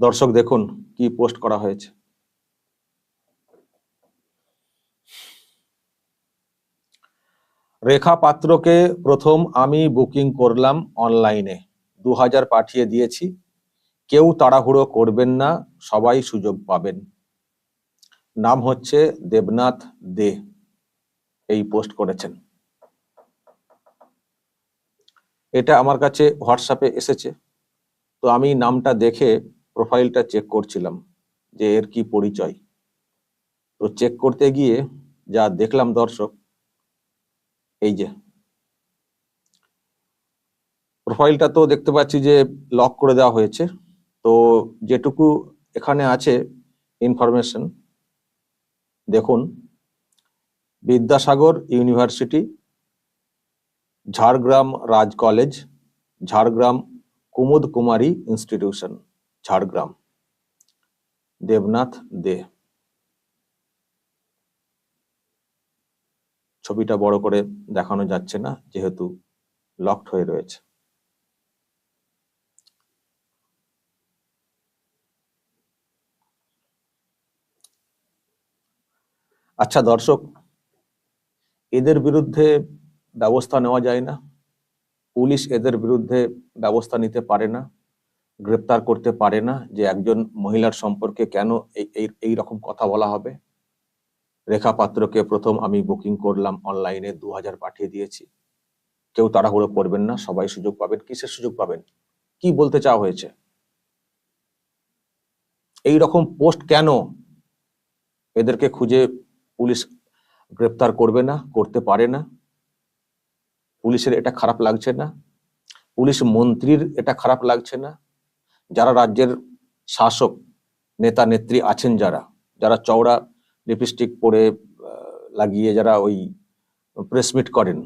দর্শক দেখুন কি পোস্ট করা হয়েছে। রেখা পাত্রকে প্রথম আমি বুকিং করলাম অনলাইনে। দু হাজার পাঠিয়ে দিয়েছি। কেউ তাড়াহুড়ো করবেন না, সবাই সুযোগ পাবেন। নাম হচ্ছে দেবনাথ দে, এই পোস্ট করেছেন। এটা আমার কাছে হোয়াটসঅ্যাপে এসেছে। তো আমি নামটা দেখে প্রোফাইলটা চেক করছিলাম যে এর কি পরিচয়। তো চেক করতে গিয়ে যা দেখলাম দর্শক, এই যে। প্রোফাইলটা তো দেখতে পাচ্ছি যে লক করে দেওয়া হয়েছে। তো যেটুকু এখানে আছে ইনফরমেশন দেখুন, Vidyasagar university, Jhargram Raj college, Jhargram Kumud Kumari institution Jhargram. Debnath De. ছবিটা বড় করে দেখানো যাচ্ছে না, যেহেতু লকড হয়ে রয়েছে। আচ্ছা দর্শক, এদের বিরুদ্ধে ব্যবস্থা নেওয়া যায় না। পুলিশ এদের বিরুদ্ধে ব্যবস্থা নিতে পারে না। গ্রেপ্তার করতে পারে না যে একজন মহিলার সম্পর্কে কেন এই- রকম কথা বলা হবে। রেখা পাত্রকে প্রথম আমি বুকিং করলাম অনলাইনে দু হাজার পাঠিয়ে দিয়েছি। কেউ তাড়াহুড়ো করবেন না, সবাই সুযোগ পাবেন। কিসের সুযোগ পাবেন? কি বলতে চাওয়া হয়েছে? এই রকম পোস্ট কেন? এদেরকে খুঁজে পুলিশ গ্রেপ্তার করবে না, করতে পারে না। পুলিশের এটা খারাপ লাগছে না। পুলিশ মন্ত্রীর এটা খারাপ লাগছে না। যারা রাজ্যের শাসক, নেতা, নেত্রী আছেন যারা যারা চওড়া লিপস্টিক পরে লাগিয়ে যারা ওই প্রেস মিট করেন,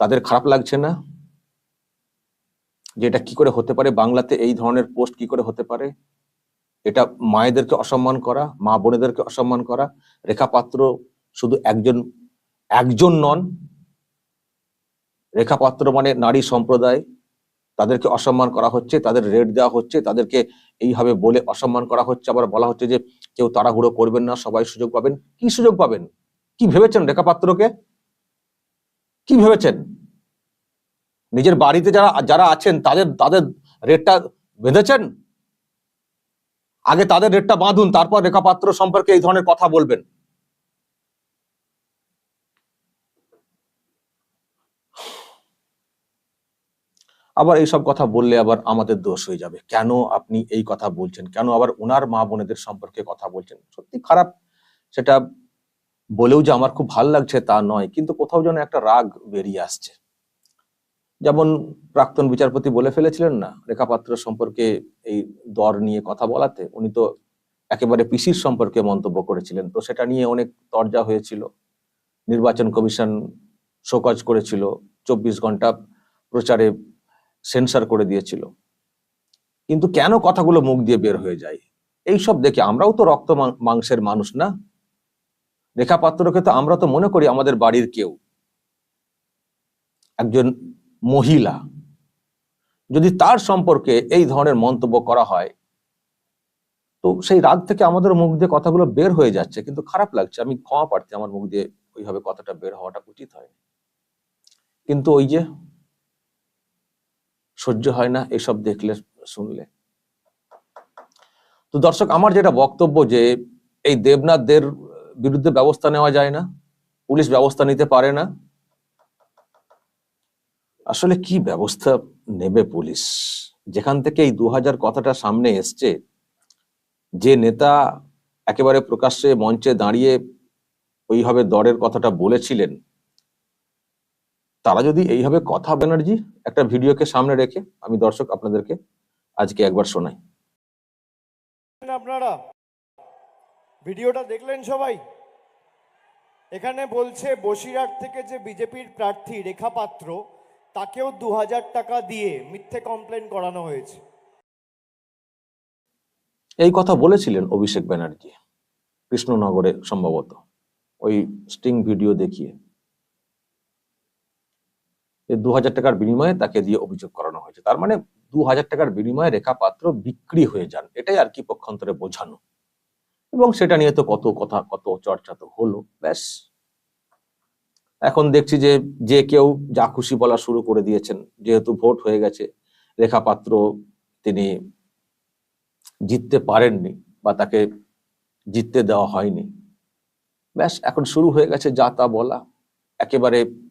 তাদের খারাপ লাগছে না? যে এটা কি করে হতে পারে? বাংলাতে এই ধরনের পোস্ট কি করে হতে পারে? এটা মায়েদেরকে অসম্মান করা, মা বোনেদেরকে অসম্মান করা, রেখা পাত্র শুধু একজন একজন নন, রেখা পাত্র মানে নারী সম্প্রদায় তাদেরকে অসম্মান করা হচ্ছে, তাদের রেট দেওয়া হচ্ছে, তাদেরকে এইভাবে বলে অসম্মান করা হচ্ছে। আবার বলা হচ্ছে যে, কেউ তাড়াহুড়ো করবেন না, সবাই সুযোগ পাবেন। কি সুযোগ পাবেন? কি ভেবেছেন রেখা পাত্রকে কি ভেবেছেন? নিজের বাড়িতে যারা যারা আছেন, তাদের তাদের রেটটা বেঁধেছেন? আগে তাদের রেটটা বাঁধুন, তারপর রেখা পাত্র সম্পর্কে এই ধরনের কথা বলবেন। আবার এইসব কথা বললে আবার আমাদের দোষ হয়ে যাবে। কেন আপনি এই কথা বলছেন? কেন আবার ওনার মা বোনেদের সম্পর্কে কথা বলছেন? সত্যি খারাপ। সেটা বলেও যে আমার খুব ভালো লাগছে তা নয়, কিন্তু কোথাও যেন একটা রাগ বেরিয়ে আসছে। যেমন প্রাক্তন বিচারপতি বলে ফেলেছিলেন না, রেখাপাত্র সম্পর্কে এই দর নিয়ে কথা বলাতে? উনি তো একেবারে পিসির সম্পর্কে মন্তব্য করেছিলেন। তো সেটা নিয়ে অনেক তর্জা হয়েছিল। নির্বাচন কমিশন শোকজ করেছিল। চব্বিশ ঘণ্টা প্রচারে সেন্সার করে দিয়েছিল। কিন্তু কেন কথাগুলো মুখ দিয়ে বের হয়ে যায়? এই সব দেখে আমরাও তো রক্ত মাংসের মানুষ না? রেখা পাত্রকে তো আমরা তো মনে করি আমাদের বাড়ির কেউ। একজন মহিলা। যদি তার সম্পর্কে এই ধরনের মন্তব্য করা হয়, তো সেই রাগ থেকে আমাদের মুখ দিয়ে কথাগুলো বের হয়ে যাচ্ছে। কিন্তু খারাপ লাগছে, আমি ক্ষমা প্রার্থী, আমার মুখ দিয়ে ওইভাবে কথাটা বের হওয়াটা উচিত হয় কিন্তু ওই যে সহ্য হয় না, এসব দেখলে, শুনলে। তো দর্শক, আমার যেটা বক্তব্য যে, এই দেবনাথদের বিরুদ্ধে ব্যবস্থা নেওয়া যায় না, পুলিশ ব্যবস্থা নিতে পারে না, আসলে কি ব্যবস্থা নেবে পুলিশ? যেখান থেকে এই দু হাজার কথাটা সামনে এসছে, যে নেতা একেবারে প্রকাশ্যে মঞ্চে দাঁড়িয়ে ওইভাবে দরের কথাটা বলেছিলেন তারা যদি এইভাবে কথা ব্যানার্জি একটা ভিডিওকে সামনে রেখে আমি দর্শক আপনাদেরকে আজকে একবার শোনাই। আপনারা ভিডিওটা দেখলেন সবাই? এখানে বলছে বসিরহাট থেকে যে বিজেপির প্রার্থী রেখা পাত্র তাকেও দু হাজার টাকা দিয়ে মিথ্যে কমপ্লেন করানো হয়েছে। এই কথা বলেছিলেন অভিষেক ব্যানার্জি কৃষ্ণনগরে সম্ভবত। ওই স্টিং ভিডিও দেখিয়ে। দু হাজার টাকার বিনিময়ে তাকে দিয়ে অভিযোগ করানো হয়েছে। তার মানে দু হাজার টাকার বিনিময়ে রেখা পাত্র বিক্রি হয়ে যান। এটাই আর কি পক্ষান্তরে বোঝানো। এবং সেটা নিয়ে তো কত কথা, কত চর্চা তো হলো। ব্যাস। এখন দেখছি যে যে কেউ যা খুশি বলা শুরু করে দিয়েছেন। যেহেতু ভোট হয়ে গেছে রেখা পাত্র তিনি জিততে পারেননি বা তাকে জিততে দেওয়া হয়নি। ব্যাস, এখন শুরু হয়ে গেছে যা তা বলা। একেবারে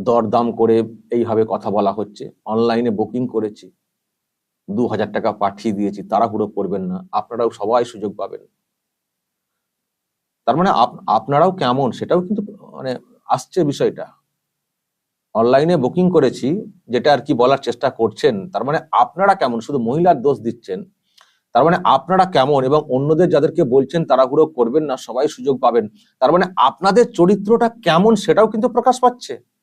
দরদাম করে এইভাবে কথা বলা হচ্ছে। অনলাইনে বুকিং করেছি। দু হাজার টাকা পাঠিয়ে দিয়েছি। তাড়াহুড়ো করবেন না। আপনারাও সবাই সুযোগ পাবেন। তার মানে আপ- আপনারাও কেমন? সেটাও কিন্তু মানে আসছে বিষয়টা। অনলাইনে বুকিং করেছি, যেটা আর কি বলার চেষ্টা করছেন, তার মানে আপনারা কেমন? শুধু মহিলার দোষ দিচ্ছেন। তার মানে আপনারা কেমন? এবং অন্যদের যাদেরকে বলছেন তাড়াহুড়ো করবেন না, সবাই সুযোগ পাবেন। তার মানে আপনাদের চরিত্রটা কেমন সেটাও কিন্তু প্রকাশ পাচ্ছে।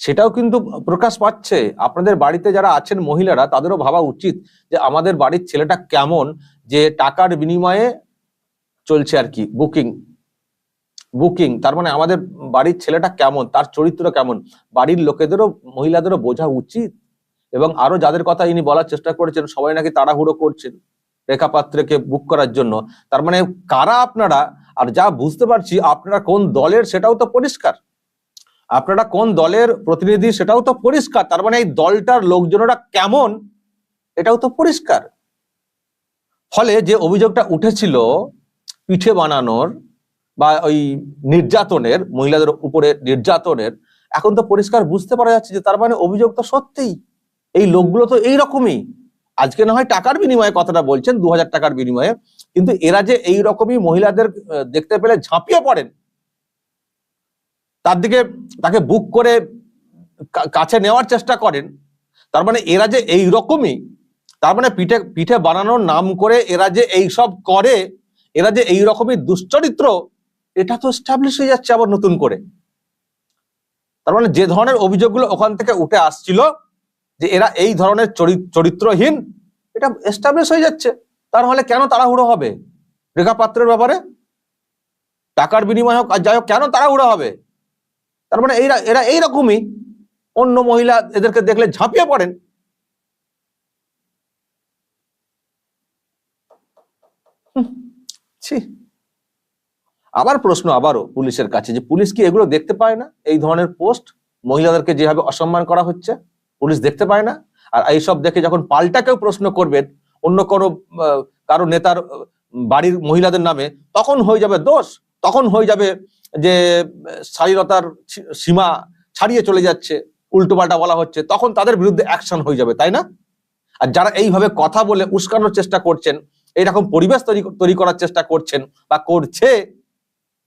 সেটাও কিন্তু প্রকাশ পাচ্ছে। আপনাদের বাড়িতে যারা আছেন মহিলারা, তাদেরও ভাবা উচিত যে আমাদের বাড়ির ছেলেটা কেমন, যে টাকার বিনিময়ে চলছে আর কি, বুকিং। বুকিং, তার মানে আমাদের বাড়ির ছেলেটা কেমন, তার চরিত্র কেমন, বাড়ির লোকেদেরও, মহিলাদেরও বোঝা উচিত। এবং আরও যাদের কথা ইনি বলার চেষ্টা করেছেন, সবাই নাকি তাড়াহুড়ো করছেন রেখা পাত্রকে বুক করার জন্য। তার মানে কারা আপনারা, আর যা বুঝতে পারছি, আপনারা কোন দলের সেটাও তো পরিষ্কার। আপনারা কোন দলের প্রতিনিধি সেটাও তো পরিষ্কার, তার মানে এই দলটার লোকজনেরা কেমন এটাও তো পরিষ্কার। ফলে যে অভিযোগটা উঠেছিল পিঠে বানানোর বা ওই নির্যাতনের, মহিলাদের উপরে নির্যাতনের, এখন তো পরিষ্কার বুঝতে পারা যাচ্ছে যে তার মানে অভিযোগ তো সত্যিই। এই লোকগুলো তো এই রকমই। আজকে না হয় টাকার বিনিময়ে কথাটা বলছেন, দু হাজার টাকার বিনিময়ে। কিন্তু এরা যে এই রকমই মহিলাদের দেখতে পেলে ঝাঁপিয়ে পড়েন। তার দিকে তাকে বুক করে কাছে নেওয়ার চেষ্টা করেন। তার মানে এরা যে এই রকমই, তার মানে পিঠে পিঠে বানানোর নাম করে এরা যে এই সব করে, এরা যে এই রকমই দুশ্চরিত্র, এটা তো স্টাবলিশ হয়ে যাচ্ছে আবার নতুন করে। তার মানে যে ধরনের অভিযোগগুলো ওখান থেকে উঠে আসছিল যে এরা এই ধরনের চরি- চরিত্রহীন, এটা এস্টাবলিশ হয়ে যাচ্ছে। তাহলে কেন তাড়াহুড়ো হবে? রেখা পাত্রের ব্যাপারে? টাকার বিনিময় হোক আর যাই হোক, কেন তাড়াহুড়ো হবে? তার মানে এরা এরা এইরকমই অন্য মহিলা এদেরকে দেখলে ঝাঁপিয়ে পড়েন। ছি। আবার প্রশ্ন আবারও পুলিশের কাছে যে পুলিশ কি এগুলো দেখতে পায় না? এই ধরনের পোস্ট মহিলাদেরকে যেভাবে অসম্মান করা হচ্ছে, পুলিশ দেখতে পায় না? আর এইসব দেখে যখন পাল্টা কেউ প্রশ্ন করবেন অন্য কোনো কারও নেতার বাড়ির মহিলাদের নামে, তখন হয়ে যাবে দোষ, তখন হয়ে যাবে যে, স্বাধীনতার সীমা ছাড়িয়ে চলে যাচ্ছে, উল্টোপাল্টা বলা হচ্ছে, তখন তাদের বিরুদ্ধে অ্যাকশন হয়ে যাবে, তাই না? আর যারা এইভাবে কথা বলে উস্কানোর চেষ্টা করছেন, এইরকম পরিবেশ তৈরি তৈরি করার চেষ্টা করছেন বা করছে,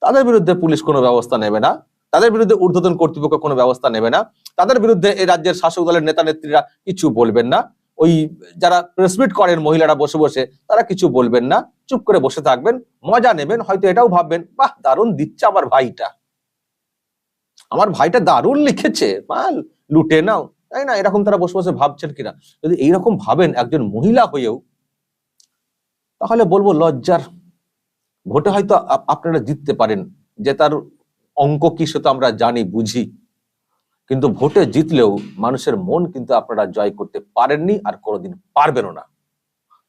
তাদের বিরুদ্ধে পুলিশ কোনো ব্যবস্থা নেবে না, তাদের বিরুদ্ধে ঊর্ধ্বতন কর্তৃপক্ষ কোনো ব্যবস্থা নেবে না, তাদের বিরুদ্ধে এই রাজ্যের শাসক দলের নেতা নেত্রীরা কিছু বলবেন না। ওই যারা প্রেসমিট করেন মহিলারা বসে বসে, তারা কিছু বলবেন না। চুপ করে বসে থাকবেন, মজা নেবেন, হয়তো এটাও ভাববেন, বাহ, দারুণ দিচ্ছে আমার ভাইটা। আমার ভাইটা দারুণ লিখেছে মাল লুটে নাও। তাই না, এরকম তারা বসে বসে ভাবছেন কিনা? যদি এইরকম ভাবেন একজন মহিলা হয়েও, তাহলে বলব লজ্জার ভোটে হয়তো আপ- আপনারা জিততে পারেন। যে তার অঙ্ক কি সে তো আমরা জানি, বুঝি। কিন্তু ভোটে জিতলেও মানুষের মন কিন্তু আপনারা জয় করতে পারেননি আর কোনোদিন পারবেনও না।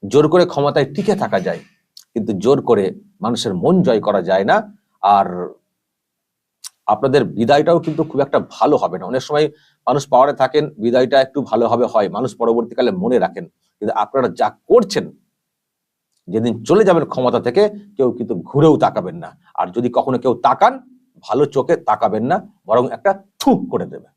জোর করে ক্ষমতায় টিকে থাকা যায়, কিন্তু জোর করে মানুষের মন জয় করা যায় না। আর আপনাদের বিদায়টাও কিন্তু খুব একটা ভালো হবে না। অনেক সময় মানুষ পাওয়ারে থাকেন, বিদায়টা একটু ভালোভাবে হয়, মানুষ পরবর্তীকালে মনে রাখেন। কিন্তু আপনারা যা করছেন, যেদিন চলে যাবেন ক্ষমতা থেকে, কেউ কিন্তু ঘুরেও তাকাবেন না। আর যদি কখনো কেউ তাকান ভালো চোখে তাকাবেন না বরং একটা থুপ করে দেবে